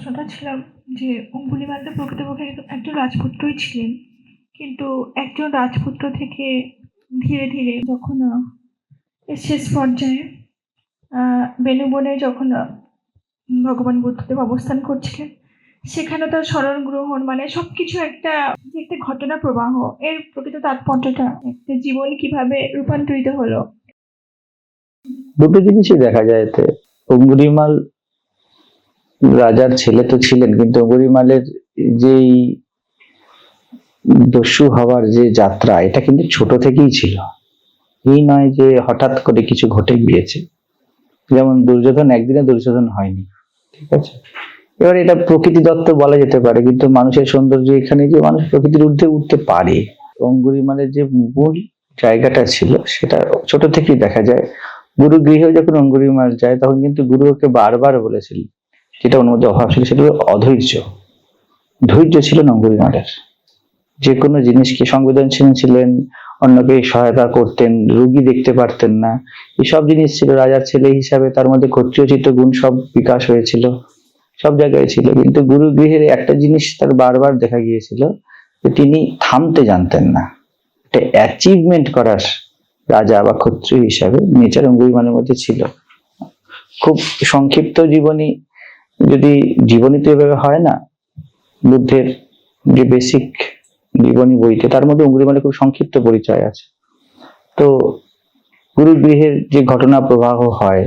প্রশ্নটা ছিলাম যে অঙ্গুলিমাল তো প্রকৃতপক্ষে এক একজন রাজপুত্রই ছিলেন। কিন্তু একজন রাজপুত্র থেকে ধীরে, ধীরে যখন শেষ পর্যায়ে বেনুবনে যখন ভগবান বুদ্ধদেব অবস্থান করছিলেন, সেখানে তার স্মরণ গ্রহণ মানে সবকিছু একটা যে একটা ঘটনা প্রবাহ এর প্রকৃত তাৎপর্যটা একটা জীবন কীভাবে রূপান্তরিত হলো? দুটো জিনিসই দেখা যায় এতে অঙ্গুলিমাল রাজার ছেলে তো ছিলেন, কিন্তু অঙ্গুলিমালের যেই দস্যু হওয়ার যে যাত্রা, এটা কিন্তু ছোট থেকেই ছিল। এই নয় যে হঠাৎ করে কিছু ঘটে গিয়েছে। যেমন দুর্যোধন, একদিনে দুর্যোধন হয়নি, ঠিক আছে? এবার এটা প্রকৃতি দত্ত বলা যেতে পারে, কিন্তু মানুষের সৌন্দর্য এখানে যে মানুষ প্রকৃতির ঊর্ধ্বে উঠতে পারে। অঙ্গুলিমালের যে মূল জায়গাটা ছিল, সেটা ছোট থেকেই দেখা যায়। গুরু গৃহে যখন অঙ্গুলিমাল যায়, তখন কিন্তু গুরু ওকে বারবার বলেছিল যেটা ওর মধ্যে অভাব ছিল, সেটা অধৈর্য। ধৈর্য ছিল না অঙ্গুলিমালের যে কোনো জিনিসকে সংবেদনশীল ছিলেন, অন্যকে সহায়তা করতেন, রুগী দেখতে পারতেন না, এসব জিনিস ছিল। রাজার ছেলে হিসাবে তার মধ্যে ক্ষত্রিয়চিত্ত গুণ সব বিকাশ হয়েছিল, সব জায়গায় ছিল। কিন্তু গুরু গৃহের একটা জিনিস তার বারবার দেখা গিয়েছিল, যে তিনি থামতে জানতেন না। একটা অ্যাচিভমেন্ট করার রাজা বা ক্ষত্রিয় হিসাবে নেচার অঙ্গুরিমানের মধ্যে ছিল। খুব সংক্ষিপ্ত জীবনী যদি জীবনী তো এভাবে হয় না বুদ্ধের যে বেসিক জীবনী বইতে তার মধ্যে অঙ্গুলিমালের খুব সংক্ষিপ্ত পরিচয় আছে। তো গুরু গৃহের যে ঘটনা প্রবাহ হয়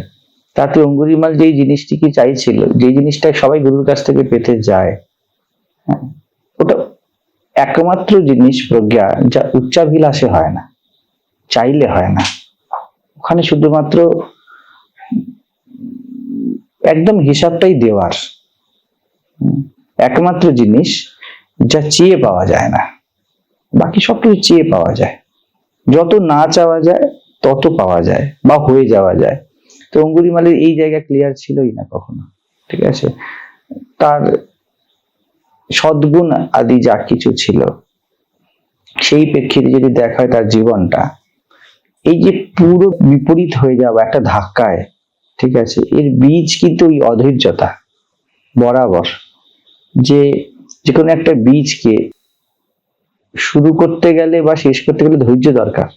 তাতে অঙ্গুরিমাল যেই জিনিসটি কি চাইছিল যে জিনিসটা সবাই গুরুর কাছ থেকে পেতে যায় হ্যাঁ, ওটা একমাত্র জিনিস প্রজ্ঞা যা উচ্চাভিলাষে হয় না চাইলে হয় না। ওখানে শুধুমাত্র একদম হিসাবটাই দেওয়ার। একমাত্র জিনিস যা চেয়ে পাওয়া যায় না। বাকি সব কিছু চেয়ে পাওয়া যায়। যত না চাওয়া যায়, তত পাওয়া যায় বা হয়ে যাওয়া যায়। তো অঙ্গুলিমালের এই জায়গা ক্লিয়ার ছিলই না কখনো, ঠিক আছে? তার সদ্গুণ আদি যা কিছু ছিল, সেই প্রেক্ষিতে যদি দেখা হয় তার জীবনটা, এই যে পুরো বিপরীত হয়ে যাওয়া একটা ধাক্কায় ঠিক আছে? এর বীজ কিন্তু ওই অধৈর্যতা, বরাবর। যে যে কোনো একটা বীজকে শুরু করতে গেলে বা শেষ করতে গেলে ধৈর্য দরকার।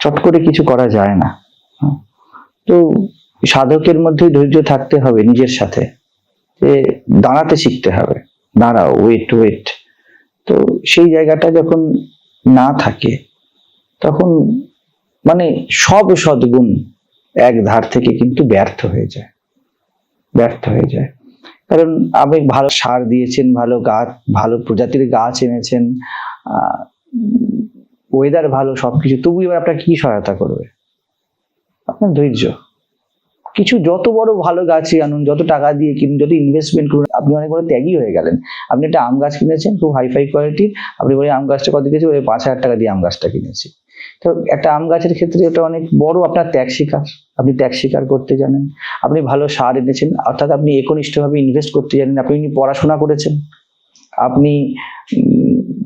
চট করে কিছু করা যায় না। তো সাধকের মধ্যে ধৈর্য থাকতে হবে নিজের সাথে। যে দাঁড়াতে শিখতে হবে। দাঁড়াও ওয়েট ওয়েট তো সেই জায়গাটা যখন না থাকে, তখন মানে সব সদ্গুণ এক ধার থেকে কিন্তু ব্যর্থ হয়ে যায়। ব্যর্থ হয়ে যায়। কারণ আপনি ভালো সার দিয়েছেন, ভালো গাছ ভালো প্রজাতির গাছ এনেছেন ওয়েদার ভালো সবকিছু। তবু এবার আপনার কি সহায়তা করবে? আপনার ধৈর্য। কিছু যত বড় ভালো গাছই আনুন, যত টাকা দিয়ে কিনুন, যত ইনভেস্টমেন্ট করুন, আপনি অনেক বড় ত্যাগী হয়ে গেলেন। আপনি একটা আম গাছ কিনেছেন, খুব হাইফাই কোয়ালিটির আপনি বলে আম গাছটা কত কিনেছি বলে পাঁচ হাজার টাকা দিয়ে আম গাছটা কিনেছি। তো একটা আম গাছের ক্ষেত্রে ওটা অনেক বড় আপনার ত্যাগ শিকার। আপনি ত্যাগ শিকার করতে জানেন। আপনি ভালো সার এনেছেন, অর্থাৎ আপনি একনিষ্ঠভাবে ইনভেস্ট করতে জানেন। আপনি পড়াশোনা করেছেন। আপনি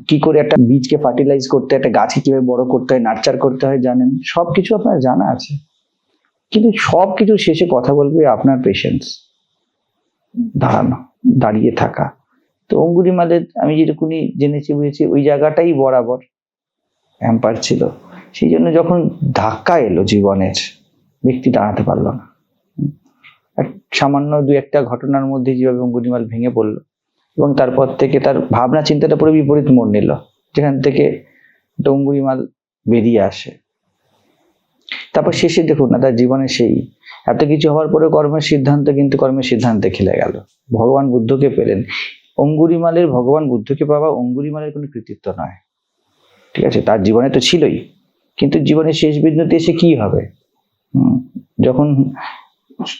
কি করে একটা বীজকে ফার্টিলাইজ করতে, একটা গাছে কীভাবে বড় করতে হয় নার্চার করতে হয় জানেন। সব কিছু আপনার জানা আছে। কিন্তু সব কিছু শেষে কথা বলবে আপনার পেশেন্স দাঁড়ানো দাঁড়িয়ে থাকা। তো অঙ্গুলিমালের আমি যেটুকুনি জেনেছি বুঝেছি, ওই জায়গাটাই বরাবর। হ্যাম্পার ছিল। সেই জন্য যখন ধাক্কা এলো জীবনের ব্যক্তি দাঁড়াতে পারল না। সামান্য দু একটা ঘটনার মধ্যে যেভাবে অঙ্গুলিমাল ভেঙে পড়ল এবং তারপর থেকে তার ভাবনা চিন্তাটা পুরো বিপরীত মোড় নিল, যেখান থেকে ডঙ্গুরিমাল বেরিয়ে আসে। তারপর শেষে দেখুন না, তার জীবনে সেই এত কিছু হওয়ার পরে কর্মের সিদ্ধান্ত কিন্তু কর্মের সিদ্ধান্তে খেলে গেল। ভগবান বুদ্ধকে পেলেন। অঙ্গুরিমালের ভগবান বুদ্ধকে পাওয়া অঙ্গুরিমালের কোনো কৃতিত্ব নয়। ঠিক আছে? তার জীবনে তো ছিলই। কিন্তু জীবনের শেষ বিন্দুতে এসে কি হবে? যখন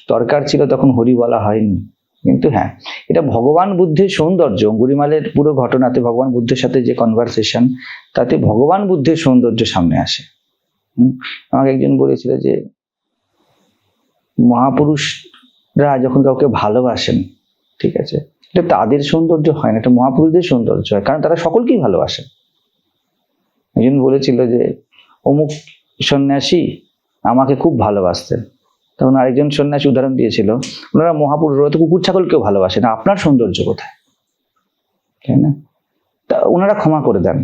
দরকার ছিল তখন হরি বলা হয়নি। কিন্তু হ্যাঁ এটা ভগবান বুদ্ধের সৌন্দর্য। অঙ্গুরিমালের পুরো ঘটনাতে ভগবান বুদ্ধের সাথে যে কনভারসেশন তাতে ভগবান বুদ্ধের সৌন্দর্য সামনে আসে। হুম, আমাকে একজন বলেছিল যে মহাপুরুষরা যখন কাউকে ভালোবাসেন ঠিক আছে? এটা তাদের সৌন্দর্য হয় না এটা মহাপুরুষদের সৌন্দর্য হয়। কারণ তারা সকলকেই ভালোবাসে। একজন বলেছিল যে, অমুক সন্ন্যাসী আমাকে খুব ভালোবাসতেন। তখন আরেকজন সন্ন্যাসী উদাহরণ দিয়েছিল, ওনারা মহাপুরুষ তো কুকুর ছাগলকেও ভালোবাসে না, আপনার সৌন্দর্য কোথায়? তাই না? তা ওনারা ক্ষমা করে দেন।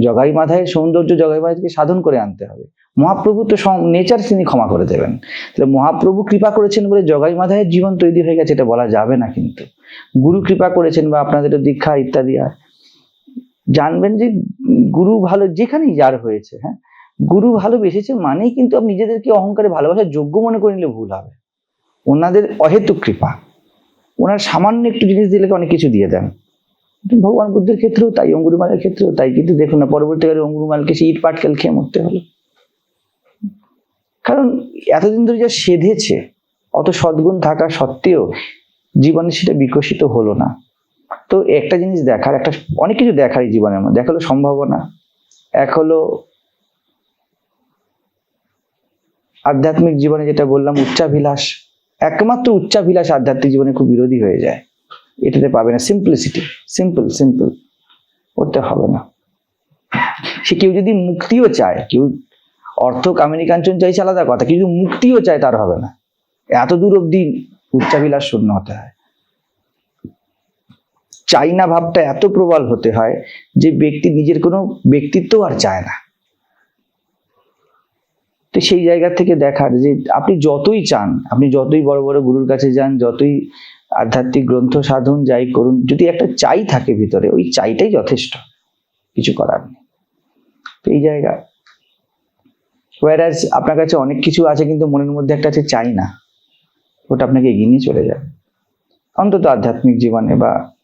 জগাই মাথায় সৌন্দর্য, জগাই মাথাকে সাধন করে আনতে হবে। মহাপ্রভু তো নেচার তিনি ক্ষমা করে দেবেন। তাহলে মহাপ্রভু কৃপা করেছেন বলে জগাই মাথায় জীবন তৈরি হয়ে গেছে, এটা বলা যাবে না কিন্তু। গুরু কৃপা করেছেন বা আপনাদের দীক্ষা ইত্যাদি আর জানবেন যে গুরু ভালো যেখানেই যার হয়েছে হ্যাঁ? গুরু ভালোবেসেছে মানেই কিন্তু আপনি নিজেদেরকে অহংকারে ভালোবাসার যোগ্য মনে করে নিলে ভুল হবে। ওনাদের অহেতুক কৃপা। ওনার সামান্য একটু জিনিস দিলে অনেক কিছু দিয়ে দেন? ভগবান বুদ্ধের ক্ষেত্রেও তাই অঙ্গুরুমালের ক্ষেত্রেও তাই। কিন্তু দেখুন না, পরবর্তীকালে অঙ্গুরুমালকে সে ইট পাটকেল খেয়ে মরতে হলো। কারণ এতদিন ধরে যা সেধেছে, অত সদ্গুণ থাকা সত্ত্বেও জীবনে সেটা বিকশিত হলো না। তো একটা জিনিস দেখার, একটা অনেক কিছু দেখার এই জীবনের মধ্যে। এক হলো সম্ভাবনা, এক হলো আধ্যাত্মিক জীবনে যেটা বললাম, উচ্চাভিলাষ। একমাত্র উচ্চাভিলাষ আধ্যাত্মিক জীবনে খুব বিরোধী হয়ে যায়। এটাতে পাবে না। সিম্পলিসিটি সিম্পল সিম্পল করতে হবে না। সে কেউ যদি মুক্তিও চায়, কেউ অর্থ কামিনী কাঞ্চন চাইছে আলাদা কথা কিন্তু মুক্তিও চায় তার হবে না। এত দূর অব্দি উচ্চাভিলাষ শূন্য হতে হয়। চাই না ভাবটা এত প্রবল হতে হয় যে ব্যক্তি নিজের কোনো ব্যক্তিত্ব আর চায় না। তো সেই জায়গা থেকে দেখার যে আপনি যতই চান, আপনি যতই বড় বড় গুরুর কাছে যান, যতই আধ্যাত্মিক গ্রন্থ, সাধন যাই করুন, যদি একটা চাই থাকে ভিতরে, ওই চাইটাই যথেষ্ট। কিছু করার নেই। তো এই জায়গা। ওয়ারাজ আপনার কাছে অনেক কিছু আছে কিন্তু মনের মধ্যে একটা আছে চাই না। ওটা আপনাকে এগিয়ে নিয়ে চলে যায়। অন্তত আধ্যাত্মিক জীবনে বা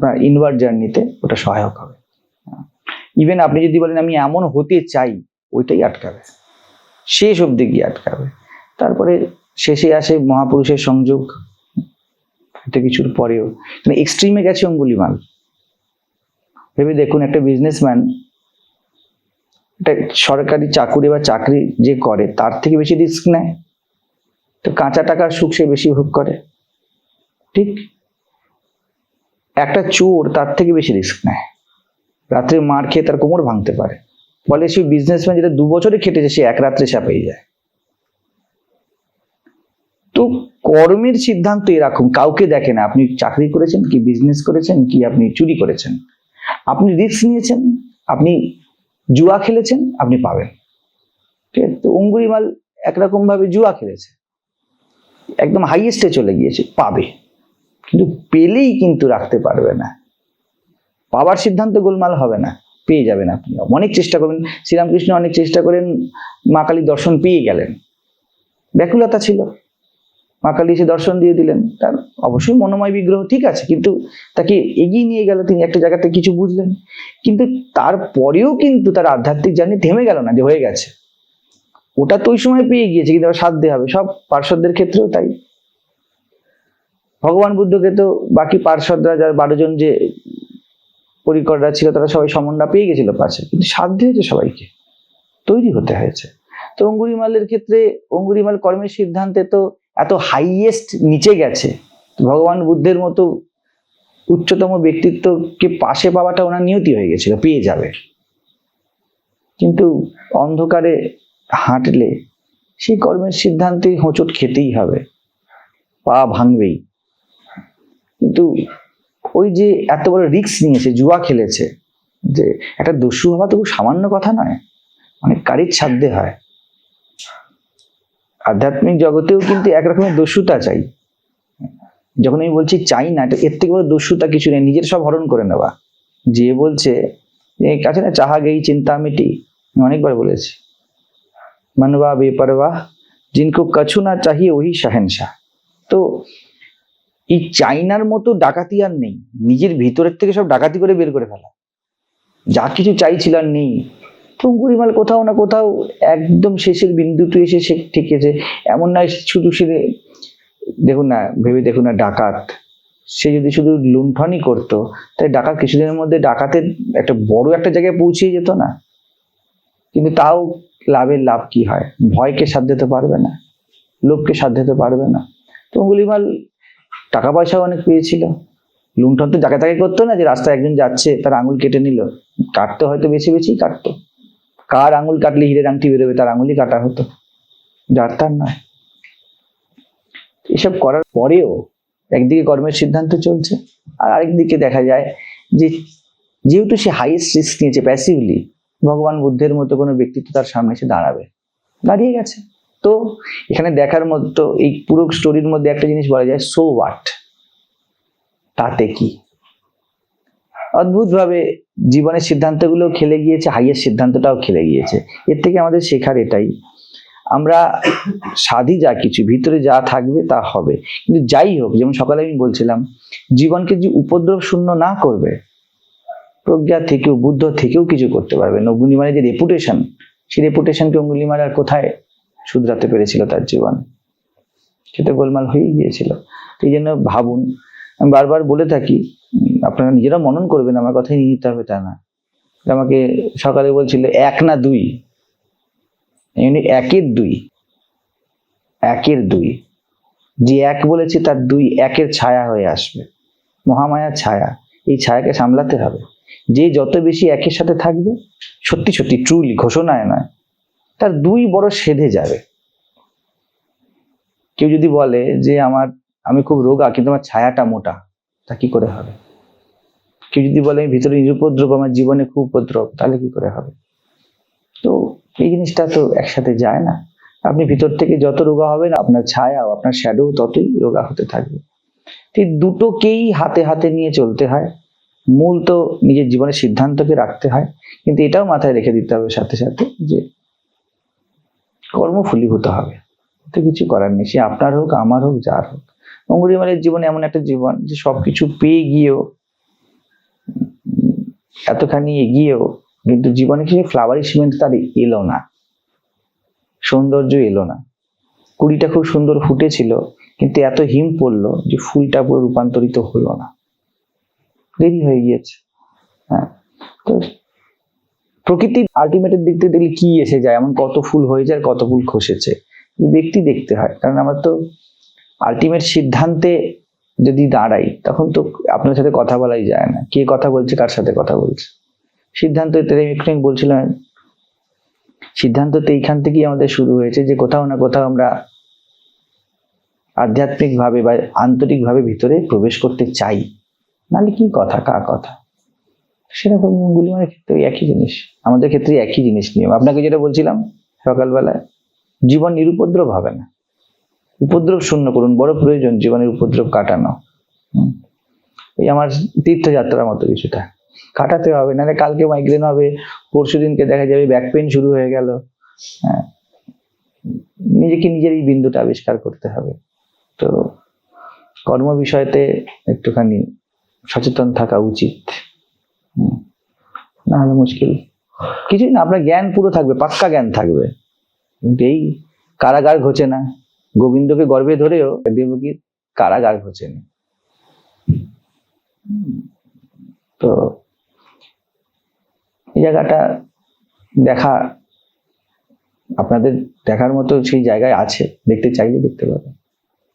আপনার ইনওয়ার্ড জার্নিতে ওটা সহায়ক হবে। ইভেন আপনি যদি বলেন আমি এমন হতে চাই, ওইটাই আটকাবে। শেষ অব্দি গিয়ে আটকাবে। তারপরে শেষে আসে মহাপুরুষের সংযোগ। এটা কিছুর পরেও। মানে এক্সট্রিমে গেছে অঙ্গুলিমাল। ভেবে দেখুন একটা বিজনেসম্যান একটা সরকারি চাকুরি বা চাকরি যে করে, তার থেকে বেশি রিস্ক নেয়। তো কাঁচা টাকার সুখ সে বেশি ভোগ করে। ঠিক? একটা চোর তার থেকে বেশি রিস্ক নেয়। রাত্রে মার খেয়ে তার কোমর ভাঙতে পারে। বলে সেই বিজনেসম্যান যেটা দু বছরে খেটেছে, সে এক রাত্রে চাপেই যায়। তো কর্মের সিদ্ধান্ত এরকম, কাউকে দেখে না। আপনি চাকরি করেছেন কি বিজনেস করেছেন কি আপনি চুরি করেছেন? আপনি রিস্ক নিয়েছেন, আপনি জুয়া খেলেছেন, আপনি পাবেন। ঠিক আছে? তো অঙ্গুরিমাল একরকম ভাবে জুয়া খেলেছে। একদম হাইয়েস্টে চলে গিয়েছে, পাবে। কিন্তু পেলেই কিন্তু রাখতে পারবে না। পাওয়ার সিদ্ধান্ত গোলমাল হবে না, পেয়ে যাবেন আপনি। অনেক চেষ্টা করবেন। শ্রীরামকৃষ্ণ অনেক চেষ্টা করেন, মা কালী দর্শন পেয়ে গেলেন। ব্যাকুলতা ছিল। মা কালী এসে দর্শন দিয়ে দিলেন। তার অবশ্যই মনোময় বিগ্রহ ঠিক আছে, কিন্তু তাকে এগিয়ে নিয়ে গেল তিনি একটা জায়গাতে কিছু বুঝলেন। কিন্তু তারপরেও কিন্তু তার আধ্যাত্মিক জার্নি থেমে গেল না যে হয়ে গেছে। ওটা তো ওই সময় পেয়ে গিয়েছে, কিন্তু সাধ্য হবে। সব পার্শ্বদের ক্ষেত্রেও তাই। ভগবান বুদ্ধকে তো বাকি পার্শ্বদরা যার বারো জন যে পরিকররা ছিল, তারা সবাই সমন্বয় পেয়ে গেছিল পাশে। কিন্তু সাধ্য হয়েছে সবাইকে। তৈরি হতে হয়েছে। তো অঙ্গুরিমালের ক্ষেত্রে, অঙ্গুরিমাল কর্মের সিদ্ধান্তে তো এত হাইয়েস্ট নিচে গেছে। ভগবান বুদ্ধের মতো উচ্চতম ব্যক্তিত্বকে পাশে পাওয়াটা ওনার নিয়তি হয়ে গেছিল, পেয়ে যাবে। কিন্তু অন্ধকারে হাঁটলে সেই কর্মের সিদ্ধান্তে হোঁচট খেতেই হবে। পা ভাঙবেই। কিন্তু ওই যে এত বড় রিস্ক নিয়েছে জুয়া খেলেছে যে একটা দস্যু হওয়া তো খুব সামান্য কথা নয় অনেক কারির সাধ্যে হয়। আধ্যাত্মিক জগতেও কিন্তু একরকমের দস্যুতা চাই। যখন আমি বলছি চাই না এটা এর থেকে বড় দস্যুতা কিছু নেই, নিজের সব হরণ করে নেওয়া। যে বলছে কাছে না চাহা গেই চিন্তা মিটি? আমি অনেকবার বলেছি। মানবা বেপরওয়া জিনকো কছু না চাহিয়ে ওই শাহেনশাহ তো এই চাইনার মতো ডাকাতি আর নেই। নিজের ভিতরের থেকে সব ডাকাতি করে বের করে ফেলা। যা কিছু চাইছিল আর নেই। টুঙ্কুরিমাল কোথাও না কোথাও একদম শেষের বিন্দুতে এসে সে ঠেকেছে। এমন নয় শুধু সে দেখুন না, ভেবে দেখুন না, ডাকাত। সে যদি শুধু লুণ্ঠনই করতো, তাই ডাকাত কিছুদিনের মধ্যে ডাকাতের একটা বড় একটা জায়গায় পৌঁছিয়ে যেত না। কিন্তু তাও লাভের লাভ কি হয়? ভয়কে সাধ্য দিতে পারবে না। লোককে সাধ্য দিতে পারবে না। তো অঙ্গুলিমাল টাকা পয়সাও অনেক পেয়েছিল। লুণ্ঠন তো জায়গা তাকে করতো না যে রাস্তায় একজন যাচ্ছে, তার আঙুল কেটে নিল। কাটতে হয়তো বেশি বেশি কাটতো। কার আঙুল কাটলে হিরের আংটি বেরোবে, তার আঙুলই কাটা হতো। যার তার নয়। এসব করার পরেও একদিকে কর্মের সিদ্ধান্ত চলছে, আর আরেকদিকে দেখা যায় যে যেহেতু সে হাইয়েস্ট রিস্ক নিয়েছে প্যাসিভলি ভগবান বুদ্ধের মতো কোনো ব্যক্তিত্ব তার সামনে এসে দাঁড়াবে। দাঁড়িয়ে গেছে। তো এখানে দেখার মতো, এই পুরো স্টোরির মধ্যে একটা জিনিস বলা যায় সো হোয়াট তাতে কি? অদ্ভুতভাবে জীবনের সিদ্ধান্তগুলো খেলে গিয়েছে হাইয়ের সিদ্ধান্তটাও খেলে গিয়েছে। এর থেকে আমাদের শেখার এটাই, আমরা সাধি যা কিছু, ভিতরে যা থাকবে তা হবে। কিন্তু যাই হোক, যেমন সকালে আমি বলছিলাম, জীবনকে যে উপদ্রব শূন্য না করবে, প্রজ্ঞা থেকেও, বুদ্ধ থেকেও কিছু করতে পারবে অঙ্গুলিমালের যে রেপুটেশন সেই রেপুটেশনকে অঙ্গুলিমাল আর কোথায় শুধরাতে পেরেছিল তার জীবন। সেটা গোলমাল হয়েই গিয়েছিল। এই জন্য ভাবুন, আমি বারবার বলে থাকি আপনারা নিজেরা মনন করবেন, আমার কথাই নিয়ে নিতে হবে তা না। আমাকে সকালে বলছিল, এক না দুই। এমনি একের দুই। একের দুই। যে এক বলেছে, তার দুই একের ছায়া হয়ে আসবে। মহামায়ার ছায়া। এই ছায়াকে সামলাতে হবে। যে যত বেশি একের সাথে থাকবে, সত্যি সত্যি ট্রুলি ঘোষণায় নয় তার দুই বড় সেধে যাবে। কেউ যদি বলে যে আমার, আমি খুব রোগা, কিন্তু আমার ছায়াটা মোটা, তা কি করে হবে? কেউ যদি বলে আমি ভিতরে নিরুপদ্রব, আমার জীবনে খুব উপদ্রব, তাহলে কি করে হবে? তো এই জিনিসটা তো একসাথে যায় না। আপনি ভিতর থেকে যত রোগা হবেন, আপনার ছায়াও আপনার শ্যাডো ততই রোগা হতে থাকবে। এই দুটোকেই হাতে হাতে নিয়ে চলতে হয়। মূল তো নিজের জীবনের সিদ্ধান্তকে রাখতে হয়। কিন্তু এটাও মাথায় রেখে দিতে হবে সাথে সাথে যে কর্ম ফলীভূত হবে। তো কিছু করার নেই, সে আপনার হোক, আমার হোক, যার হোক। অঙ্গুরিমালের জীবনে এমন একটা জীবন যে সবকিছু পেয়ে গিয়েও, এতখানি এগিয়েও, কিন্তু জীবনে কিছু ফ্লাওয়ারিশমেন্ট তার এলো না। সৌন্দর্য এলো না। কুড়িটা খুব সুন্দর ফুটেছিল, কিন্তু এত হিম পড়ল যে ফুলটা পুরো রূপান্তরিত হলো না। দেরি হয়ে গিয়েছে। হ্যাঁ তো প্রকৃতির আলটিমেটের দিক থেকে দেখলে কি এসে যায়? এমন কত ফুল হয়েছে আর কত ফুল খসেছে? ব্যক্তি দেখতে হয়, কারণ আমার তো আলটিমেট সিদ্ধান্তে যদি দাঁড়াই, তখন তো আপনার সাথে কথা বলাই যায় না। কে কথা বলছে, কার সাথে কথা বলছে? সিদ্ধান্ত বলছিলাম, সিদ্ধান্ত তো এইখান থেকেই আমাদের শুরু হয়েছে যে কোথাও না কোথাও আমরা আধ্যাত্মিক ভাবে বা আন্তরিক ভাবে ভিতরে প্রবেশ করতে চাই। নাহলে কি কথা, কার কথা? সেরকম গুলিমানের ক্ষেত্রে ওই একই জিনিস। আমাদের ক্ষেত্রে একই জিনিস নিয়ম। আপনাকে যেটা বলছিলাম সকালবেলায়, জীবন নিরুপদ্রব হবে না। উপদ্রব শূন্য করুন, বড় প্রয়োজন জীবনের উপদ্রব কাটানো। এই আমার তীর্থযাত্রার মতো কিছুটা। কাটাতে হবে, নাহলে কালকে মাইগ্রেন হবে, পরশু দিনকে দেখা যাবে ব্যাক পেন শুরু হয়ে গেল। হ্যাঁ। নিজেকে নিজের এই বিন্দুটা আবিষ্কার করতে হবে। তো কর্ম বিষয়তে একটুখানি সচেতন থাকা উচিত। না হলে মুশকিল। কিছুই না, আপনার জ্ঞান পুরো থাকবে, পাক্কা জ্ঞান থাকবে। কিন্তু এই কারাগার ঘোচে না। গোবিন্দকে গর্বে ধরেও দেবকীর কারাগার ঘোচেনি। না তো এই জায়গাটা দেখা, আপনাদের দেখার মতো সেই জায়গায় আছে। দেখতে চাইলে দেখতে পাবেন।